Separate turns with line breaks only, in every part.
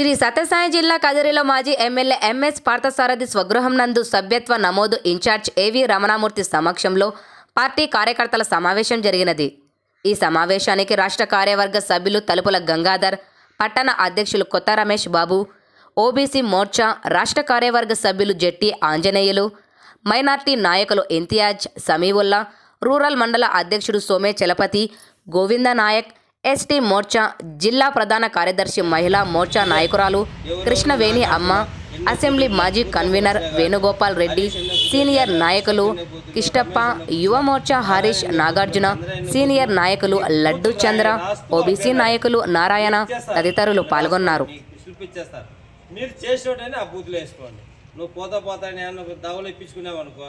శ్రీ సత్యసాయి జిల్లా కదిరిలో మాజీ MLA MS Parthasarathi స్వగృహం నందు సభ్యత్వ నమోదు ఇన్ఛార్జ్ ఏవి రమణామూర్తి సమక్షంలో పార్టీ కార్యకర్తల సమావేశం జరిగినది. ఈ సమావేశానికి రాష్ట్ర కార్యవర్గ సభ్యులు తలుపుల గంగాధర్ పట్టణ అధ్యక్షులు కొత్త రమేష్ బాబు ఓబీసీ మోర్చా రాష్ట్ర కార్యవర్గ సభ్యులు జెట్టి ఆంజనేయులు మైనార్టీ నాయకులు ఇంతియాజ్ సమీవుల్లా రూరల్ మండల అధ్యక్షుడు సోమే చలపతి గోవింద నాయక్ ఎస్టీ మోర్చా జిల్లా ప్రధాన కార్యదర్శి మహిళా మోర్చా నాయకురాలు కృష్ణవేణి అమ్మ అసెంబ్లీ మాజీ కన్వీనర్ వేణుగోపాల్ రెడ్డి సీనియర్ నాయకులు కిష్టప్ప యువ మోర్చా హరీష్ నాగార్జున సీనియర్ నాయకులు లడ్డు చంద్ర ఓబీసీ నాయకులు నారాయణ తదితరులు పాల్గొన్నారు.
మీరు ఆ వేసుకోండి. నువ్వు పోతా పోతా దవలు ఇప్పించుకున్నావు అనుకో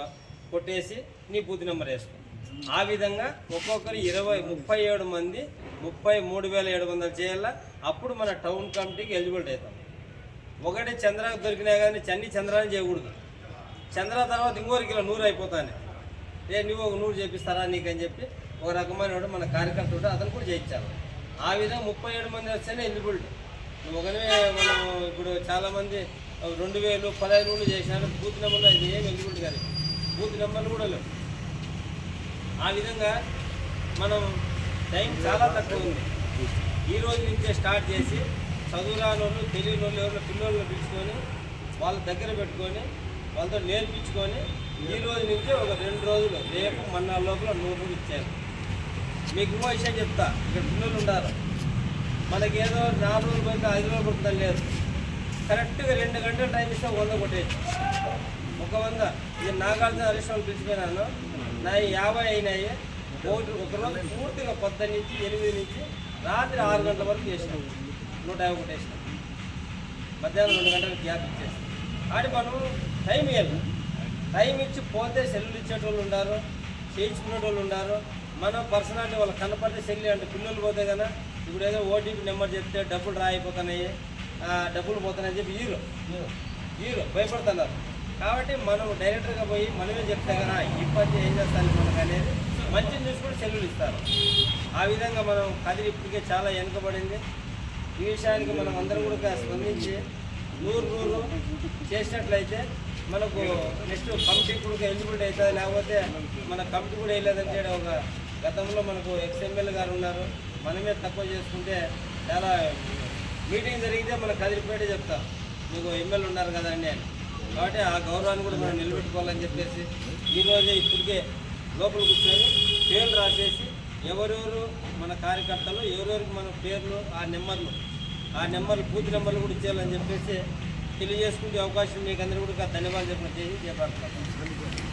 కొట్టేసి నీ బూత్ నెంబర్ వేసుకో. ఆ విధంగా ఒక్కొక్కరు ఇరవై ముప్పై ఏడు మంది ముప్పై మూడు వేల ఏడు వందలు చేయాలా? అప్పుడు మన టౌన్ కమిటీకి ఎలిజిబిలిటీ అవుతాం. ఒకటి చంద్ర దొరికినా కానీ చన్ని చంద్రాన్ని చేయకూడదు. చంద్ర తర్వాత ఇంకోరికి ఇలా నూరు అయిపోతాను. ఏ నువ్వు ఒక నూరు చేపిస్తారా నీకని చెప్పి ఒక రకమైన మన కార్యకర్త ఉంటే అతను కూడా చేయించాలి. ఆ విధంగా ముప్పై ఏడు మంది వస్తేనే ఎలిజిబిలిటీ. నువ్వు ఒకనే మనం ఇప్పుడు చాలామంది రెండు వేలు పదహైదు నూరు చేసినారు బూత్ నెంబర్లో ఇది ఏం ఎలిజిబిలిటీ కానీ బూత్ నెంబర్లు కూడా లేవు. ఆ విధంగా మనం టైం చాలా తక్కువ ఉంది ఈ రోజు నుంచే స్టార్ట్ చేసి చదువురాని వాళ్ళు తెలియని వాళ్ళు ఎవరిలో పిల్లల్ని పిలుచుకొని వాళ్ళ దగ్గర పెట్టుకొని వాళ్ళతో నేర్పించుకొని ఈ రోజు నుంచే ఒక రెండు రోజులు రేపు మొన్న లోపల నూరు ఇచ్చారు. మీకు ఇంకో విషయం చెప్తా ఇక్కడ పిల్లలు ఉండాలి. మనకి ఏదో నాలుగు రోజులు పోతే ఐదు రోజులు పడుతుందని లేదు. కరెక్ట్గా రెండు గంటలు టైం ఇస్తే వంద కొట్టేయచ్చు. ఒక వంద. ఇది నాగార్జున హరీశ్వరం పిలిచిపోయినాను నా యాభై అయినాయి. ఒకటి ఒకరోజు పూర్తిగా పొద్దున్న నుంచి ఎనిమిది నుంచి రాత్రి ఆరు గంటల వరకు చేసినాం. నూట యాభై వేసినాము మధ్యాహ్నం రెండు గంటలకు గ్యాప్ ఇచ్చేసాం ఆడి మనం టైం ఇవ్వాలి టైం ఇచ్చి పోతే సెల్లులు ఇచ్చేటోళ్ళు ఉన్నారు చేయించుకునేటోళ్ళు ఉన్నారు మన పర్సనాలిటీ వాళ్ళు కనపడితే సెల్లు అంటే పిల్లలు పోతే కదా ఇప్పుడు ఏదో ఓటీపీ నెంబర్ చెప్తే డబ్బులు రాయిపోతున్నాయి. డబ్బులు పోతున్నాయని చెప్పి హీరో హీరో భయపడుతున్నారు. కాబట్టి మనం డైరెక్టర్గా పోయి మనమే చెప్తే కదా ఈ పని ఏం చేస్తాను మనకు అనేది. మంచిని చూసుకుని సెల్లులు ఇస్తారు. ఆ విధంగా మనం కదిరి ఇప్పటికే చాలా వెనుకబడింది. ఈ విషయానికి మనం అందరం కూడా స్పందించి నూరు నూరు చేసినట్లయితే మనకు నెక్స్ట్ కమిటీ కూడా ఎలిజిబిలిటీ అవుతుంది. లేకపోతే మన కమిటీ కూడా వేయలేదంటే ఒక గతంలో మనకు ఎక్స్ఎమ్మెల్యే గారు ఉన్నారు. మనమే తక్కువ చేసుకుంటే చాలా మీటింగ్ జరిగితే మన కదిరిపేట చెప్తాం. మీకు ఎమ్మెల్యే ఉన్నారు కదండి అని. కాబట్టి ఆ గౌరవాన్ని కూడా మనం నిలబెట్టుకోవాలని చెప్పేసి ఈరోజే ఇప్పటికే లోపల కూర్చొని పేర్లు రాసేసి ఎవరెవరు మన కార్యకర్తలు ఎవరెవరికి మన పేర్లు ఆ నెంబర్లు ఆ నెంబర్లు పూర్తి నెంబర్లు కూడా ఇచ్చేయాలని చెప్పేసి తెలియజేసుకుంటే అవకాశం మీకు అందరూ కూడా ధన్యవాదాలు చెప్పిన చేసి చేపడుతున్నాను